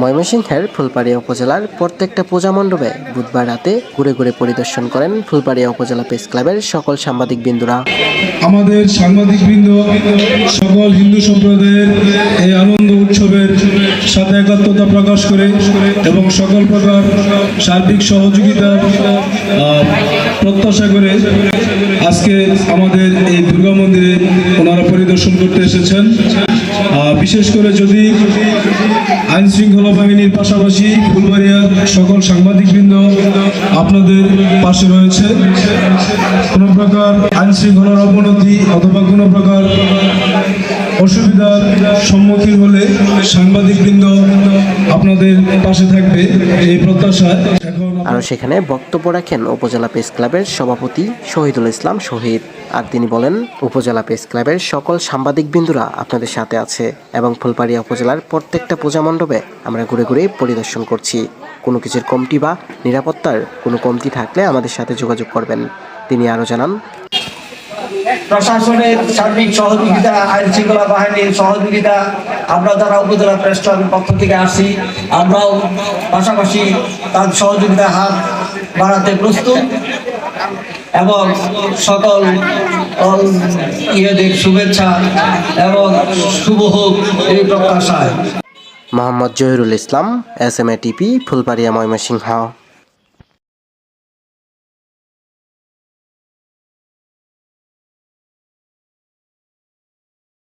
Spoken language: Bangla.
ময়মনসিংহের ফুলপাড়িয়া উপজেলার প্রত্যেকটা পূজা মণ্ডপে বুধবার রাতে ঘুরে ঘুরে পরিদর্শন করেন ফুলপাড়িয়া উপজেলা প্রেস ক্লাবের সকল সাংবাদিক বিন্দুরা। আমাদের সাংবাদিক বৃন্দ, সকল হিন্দু সম্প্রদায়ের এই আনন্দ উৎসবের সাথে একাত্মতা প্রকাশ করে এবং সকল প্রকার সার্বিক সহযোগিতা প্রত্যাশা করে আজকে আমাদের এই দুর্গা মন্দিরে পরিদর্শন করতে এসেছেন। বিশেষ করে যদি আইন শৃঙ্খলা বাহিনীর পাশাপাশি ফুলবাড়িয়ার সকল সাংবাদিকবৃন্দ আপনাদের পাশে রয়েছে। কোনো প্রকার আইন শৃঙ্খলার অবনতি অথবা কোনো প্রকার অসুবিধার সম্মুখীন হলে সাংবাদিকবৃন্দ আপনাদের পাশে থাকবে এই প্রত্যাশায় আরও সেখানে বক্তব্য রাখেন উপজেলা প্রেস ক্লাবের সভাপতি শহীদুল ইসলাম শহীদ। আর তিনি বলেন, উপজেলা প্রেস ক্লাবের সকল সাংবাদিক বিন্দুরা আপনাদের সাথে আছে এবং ফুলপাড়িয়া উপজেলার প্রত্যেকটা পূজা মণ্ডপে আমরা ঘুরে ঘুরে পরিদর্শন করছি। কোনো কিছুর কমতি বা নিরাপত্তার কোনো কমতি থাকলে আমাদের সাথে যোগাযোগ করবেন। তিনি আরও জানান প্রশাসনের সার্বিক সহযোগিতা, আইন শৃঙ্খলা বাহিনীর সহযোগিতা, আমরা যারা উপজেলা প্রেস পক্ষ থেকে আসছি, আমরাও পাশাপাশি তার সহযোগিতা হাত বাড়াতে প্রস্তুত এবং সকল ইয়েদের শুভেচ্ছা এবং শুভ হোক এই প্রত্যাশায়। Mohammad Zahirul Islam, S M A টিপি ফুলপাড়িয়া ময়মনসিংহ।